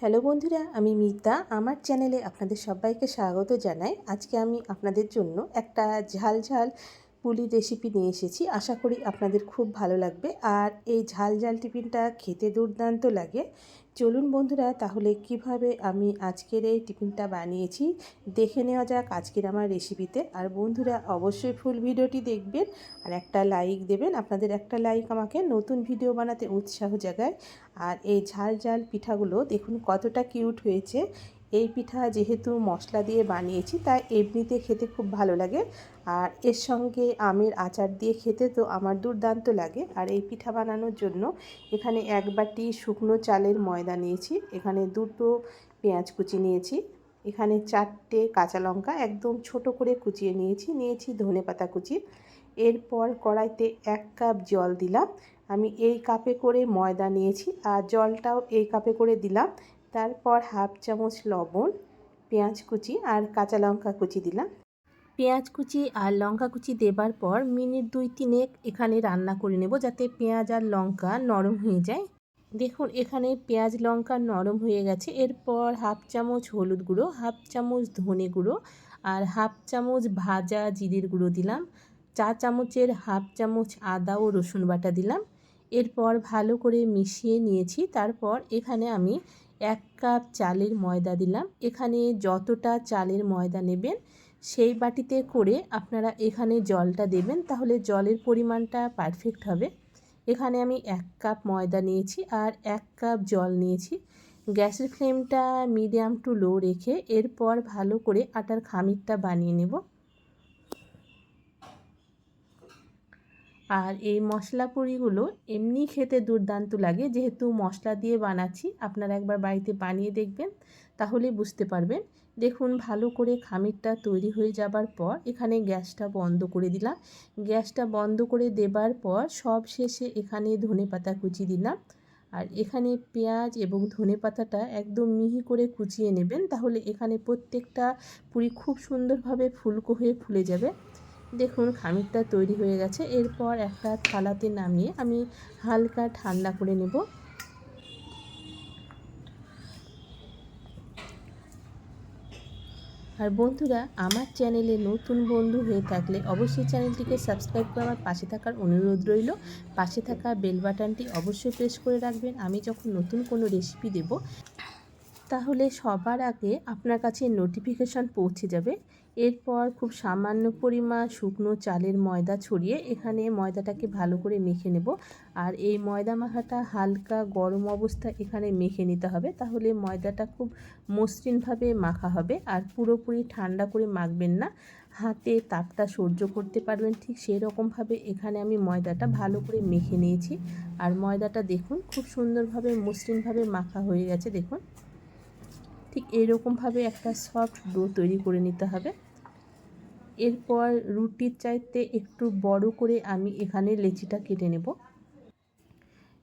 Hello বন্ধুরা, আমি মিতা। আমার চ্যানেলে আপনাদের সবাইকে স্বাগত জানাই। আজকে আমি আপনাদের জন্য একটা ঝাল ঝাল পুলি রেসিপি নিয়ে এসেছি। আশা করি আপনাদের খুব ভালো লাগবে। আর এই ঝাল ঝাল টিফিনটা খেতে দুর্দান্ত লাগে। চলুন বন্ধুরা, তাহলে কীভাবে আমি আজকের এই টিফিনটা বানিয়েছি, দেখে নেওয়া যাক আজকের আমার রেসিপিতে আর বন্ধুরা, অবশ্যই ফুল ভিডিওটি দেখবেন আর একটা লাইক দেবেন। আপনাদের একটা লাইক আমাকে নতুন ভিডিও বানাতে উৎসাহ জাগায়। আর এই ঝাল ঝাল পিঠাগুলো দেখুন কতটা কিউট হয়েছে। এই পিঠা যেহেতু মশলা দিয়ে বানিয়েছি, তাই এমনিতে খেতে খুব ভালো লাগে। আর এর সঙ্গে আমের আচার দিয়ে খেতে তো আমার দুর্দান্ত লাগে। আর এই পিঠা বানানোর জন্য এখানে এক বাটি শুকনো চালের ময়দা নিয়েছি, এখানে দুটো পেঁয়াজ কুচি নিয়েছি, এখানে চারটে কাঁচা লঙ্কা একদম ছোট করে কুচিয়ে নিয়েছি নিয়েছি ধনে পাতা কুচি। এরপর কড়াইতে এক কাপ জল দিলাম। আমি এই কাপে করে ময়দা নিয়েছি, আর জলটাও এই কাপে করে দিলাম। তারপর হাফ চামচ লবণ, পেঁয়াজ কুচি আর কাঁচা লঙ্কা কুচি দিলাম। পেঁয়াজ কুচি আর লঙ্কা কুচি দেবার পর মিনিট দুই তিনেক এখানে রান্না করে নেব যাতে পেঁয়াজ আর লঙ্কা নরম হয়ে যায়। দেখুন, এখানে পেঁয়াজ, লঙ্কা নরম হয়ে গেছে। এরপর হাফ চামচ হলুদ গুঁড়ো, হাফ চামচ ধনে গুঁড়ো আর হাফ চামচ ভাজা জিরের গুঁড়ো দিলাম। চা চামচের হাফ চামচ আদা ও রসুন বাটা দিলাম। এরপর ভালো করে মিশিয়ে নিয়েছি। তারপর এখানে আমি এক কাপ চালের ময়দা দিলাম। এখানে যতটা চালের ময়দা নেবেন, সেই বাটিতে করে আপনারা এখানে জলটা দেবেন, তাহলে জলের পরিমাণটা পারফেক্ট হবে। এখানে আমি এক কাপ ময়দা নিয়েছি আর এক কাপ জল নিয়েছি। গ্যাসের ফ্লেমটা মিডিয়াম টু লো রেখে এরপর ভালো করে আটার খামিরটা বানিয়ে নেব। আর এই মশলা পুরিগুলো এমনি খেতে দুর্দান্ত লাগে। যেহেতু মশলা দিয়ে বানাচ্ছি, আপনারা একবার বাড়িতে বানিয়ে দেখবেন তাহলে বুঝতে পারবেন। দেখুন, ভালো করে খামিরটা তৈরি হয়ে যাবার পর এখানে গ্যাসটা বন্ধ করে দিলাম। গ্যাসটা বন্ধ করে দেবার পর সব শেষে এখানে ধনে পাতা কুচি দিলাম। আর এখানে পেঁয়াজ এবং ধনে পাতাটা একদম মিহি করে কুচিয়ে নেবেন, তাহলে এখানে প্রত্যেকটা পুরি খুব সুন্দরভাবে ফুলকো হয়ে ফুলে যাবে। দেখুন, খামিরটা তৈরি হয়ে গেছে। এরপর একটা থালাতে নামিয়ে আমি হালকা ঠান্ডা করে নেব। আর বন্ধুরা, আমার চ্যানেলে নতুন বন্ধু হয়ে থাকলে অবশ্যই চ্যানেলটিকে সাবস্ক্রাইব করে আমার পাশে থাকার অনুরোধ রইল। পাশে থাকা বেল বাটনটি অবশ্যই প্রেস করে রাখবেন। আমি যখন নতুন কোনো রেসিপি দেব, তাহলে সবার আগে আপনার কাছে নোটিফিকেশান পৌঁছে যাবে। এরপর খুব সামান্য পরিমাণ শুকনো চালের ময়দা ছড়িয়ে এখানে ময়দাটাকে ভালো করে মেখে নেব। আর এই ময়দা মাখাটা হালকা গরম অবস্থা এখানে মেখে নিতে হবে। তাহলে ময়দাটা খুব মসৃণভাবে মাখা হবে। আর পুরোপুরি ঠান্ডা করে মাখবেন না। হাতে তাপটা সহ্য করতে পারবেন ঠিক সেই রকমভাবে এখানে আমি ময়দাটা ভালো করে মেখে নিয়েছি। আর ময়দাটা দেখুন, খুব সুন্দরভাবে মসৃণভাবে মাখা হয়ে গেছে, দেখুন। ঠিক এরকমভাবে একটা সফট ডো তৈরি করে নিতে হবে। এরপর রুটির চাইতে একটু বড় করে আমি এখানে লেচিটা কেটে নেব।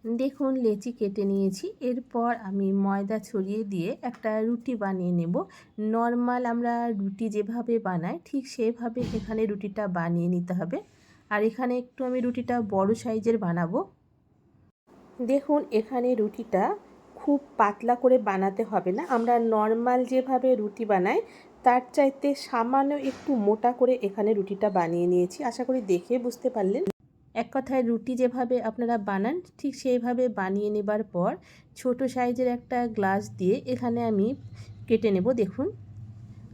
দেখুন, লেচি কেটে নিয়েছি। এরপর আমি ময়দা ছড়িয়ে দিয়ে একটা রুটি বানিয়ে নেব। নর্মাল আমরা রুটি যেভাবে বানাই, ঠিক সেভাবে এখানে রুটিটা বানিয়ে নিতে হবে। আর এখানে একটু আমি রুটিটা বড় সাইজের বানাবো। দেখুন, এখানে রুটিটা খুব পাতলা করে বানাতে হবে না। আমরা নর্মাল যেভাবে রুটি বানাই, তার চাইতে সামান্য একটু মোটা করে এখানে রুটিটা বানিয়ে নিয়েছি। আশা করি দেখে বুঝতে পারলেন। এক কথায় রুটি যেভাবে আপনারা বানান, ঠিক সেইভাবে বানিয়ে নেবার পর ছোট সাইজের একটা গ্লাস দিয়ে এখানে আমি কেটে নেব। দেখুন,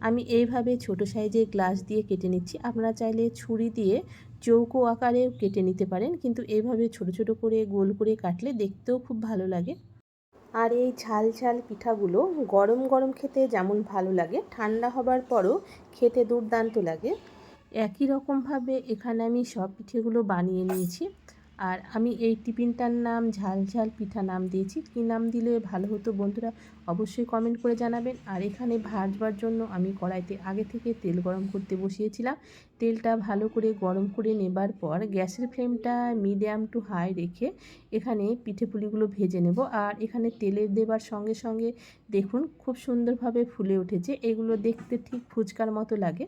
আমি এইভাবে ছোট সাইজের গ্লাস দিয়ে কেটে নিচ্ছি। আপনারা চাইলে ছুরি দিয়ে চৌকো আকারেও কেটে নিতে পারেন, কিন্তু এইভাবে ছোট ছোট করে গোল করে কাটলে দেখতেও খুব ভালো লাগে। আর এই ঝাল ঝাল পিঠাগুলো গরম গরম খেতে যেমন ভালো লাগে, ঠান্ডা হবার পরও খেতে দুর্দান্ত লাগে। একই রকমভাবে এখানে আমি সব পিঠেগুলো বানিয়ে নিয়েছি। আর আমি এই টিফিনটার নাম ঝাল ঝাল পিঠা নাম দিয়েছি। কী নাম দিলে ভালো হতো বন্ধুরা অবশ্যই কমেন্ট করে জানাবেন। আর এখানে ভাজবার জন্য আমি কড়াইতে আগে থেকে তেল গরম করতে বসিয়েছিলাম। তেলটা ভালো করে গরম করে নেবার পর গ্যাসের ফ্লেমটা মিডিয়াম টু হাই রেখে এখানে পিঠে পুলিগুলো ভেজে নেব। আর এখানে তেলের দেবার সঙ্গে সঙ্গে দেখুন খুব সুন্দরভাবে ফুলে উঠেছে। এগুলো দেখতে ঠিক ফুচকার মতো লাগে।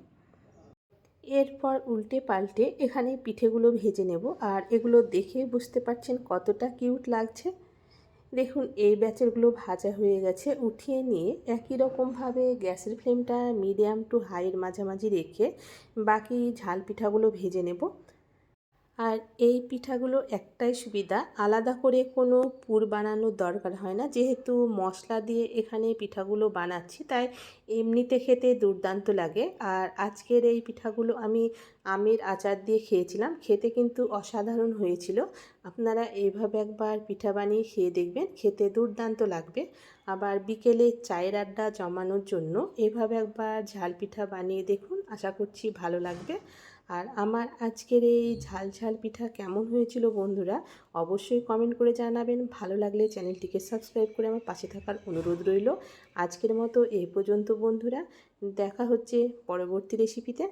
এরপর উল্টে পাল্টে এখানে পিঠেগুলো ভেজে নেব আর এগুলো দেখে বুঝতে পারছেন কতটা কিউট লাগছে। দেখুন, এই ব্যাচেরগুলো ভাজা হয়ে গেছে। উঠিয়ে নিয়ে একই রকমভাবে গ্যাসের ফ্লেমটা মিডিয়াম টু হাইয়ের মাঝামাঝি রেখে বাকি ঝাল পিঠাগুলো ভেজে নেব। আর এই পিঠাগুলো একটাই সুবিধা, আলাদা করে কোনো পুর বানানোর দরকার হয় না। যেহেতু মশলা দিয়ে এখানে পিঠাগুলো বানাচ্ছি, তাই এমনিতে খেতে দুর্দান্ত লাগে। আর আজকের এই পিঠাগুলো আমি আমের আচার দিয়ে খেয়েছিলাম, খেতে কিন্তু অসাধারণ হয়েছিল। আপনারা এইভাবে একবার পিঠা বানিয়ে খেয়ে দেখবেন, খেতে দুর্দান্ত লাগবে। আবার বিকেলে চায়ের আড্ডা জমানোর জন্য এভাবে একবার ঝাল পিঠা বানিয়ে দেখুন, আশা করছি ভালো লাগবে। আর আমার আজকের এই ঝাল ঝাল পিঠা কেমন হয়েছিল বন্ধুরা অবশ্যই কমেন্ট করে জানাবেন। ভালো লাগলে চ্যানেলটিকে সাবস্ক্রাইব করে আমার পাশে থাকার অনুরোধ রইল। আজকের মতো এই পর্যন্ত বন্ধুরা। দেখা হচ্ছে পরবর্তী রেসিপিতে